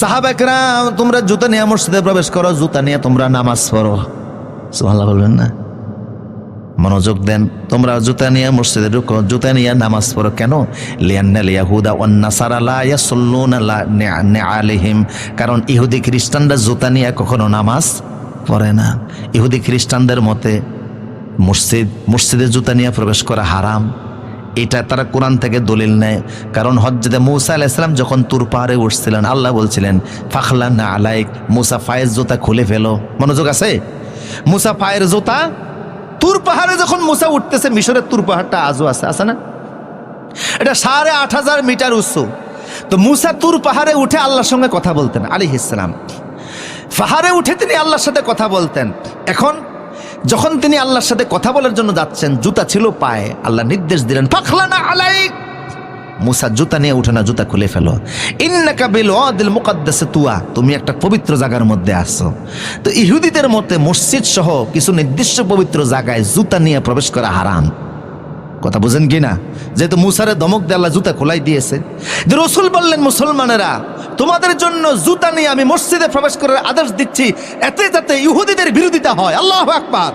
সাহাবেকরা তোমরা জুতা নিয়ে মসজিদে প্রবেশ করো, জুতা নিয়ে তোমরা নামাজ পড়ো। সুবহানাল্লাহ বলবেন না? মনোযোগ দেন, তোমরা জুতা নিয়ে মসজিদে ঢুকো, জুতা নিয়ে নামাজ পড়ো কেন? লিয়ান্না লিয়াহুদা ওয়ান নাসারা লা ইয়াসাল্লুনা লা নিআলিহিম কারণ ইহুদি খ্রিস্টানরা জুতা নিয়ে কখনো নামাজ পড়ে না। ইহুদি খ্রিস্টানদের মতে, মসজিদ, মসজিদে জুতা নিয়ে প্রবেশ করা হারাম। এটা তারা কোরআন থেকে দলিল নেয়। কারণ হজ্জতে মৌসা আলাইসালাম যখন তুর পাহাড়ে উঠছিলেন, আল্লাহ বলছিলেন ফাখলা না আলাইক, মুসা ফায়ের জোতা খুলে ফেলো। মনোযোগ আছে? মুসা ফায়ের জোতা, তুর পাহাড়ে যখন মুসা উঠতেছে, মিশরের তুর পাহাড়টা আজও আছে আছে না? এটা সাড়ে আট হাজার মিটার উচ্চ তো মুসা তুর পাহাড়ে উঠে আল্লাহর সঙ্গে কথা বলতেন আলী ইসলাম পাহাড়ে উঠে তিনি আল্লাহর সাথে কথা বলতেন। এখন যখন তিনি আল্লাহর সাথে কথা বলার জন্য যাচ্ছেন, জুতা ছিল পায়ে। আল্লাহ নির্দেশ দিলেন পাখলানা আলাইক। মুসা জুতা নিয়ে উঠে না, জুতা খুলে ফেলো। তুয়া। তুমি একটা পবিত্র জায়গার মধ্যে আসো তো ইহুদিদের মতে মসজিদ সহ কিছু নির্দিষ্ট পবিত্র জায়গায় জুতা নিয়ে প্রবেশ করা হারাম। কথা বুঝেন কি না? যেহেতু মুসারে দমক দিয়ে আল্লাহ জুতা খোলাই দিয়েছে। যে রসুল বললেন, মুসলমানেরা তোমাদের জন্য জুতা নিয়ে আমি মসজিদে প্রবেশ করার আদেশ দিচ্ছি। এতে যাতে ইহুদিদের বিরোধিতা হয়। আল্লাহ আকবার।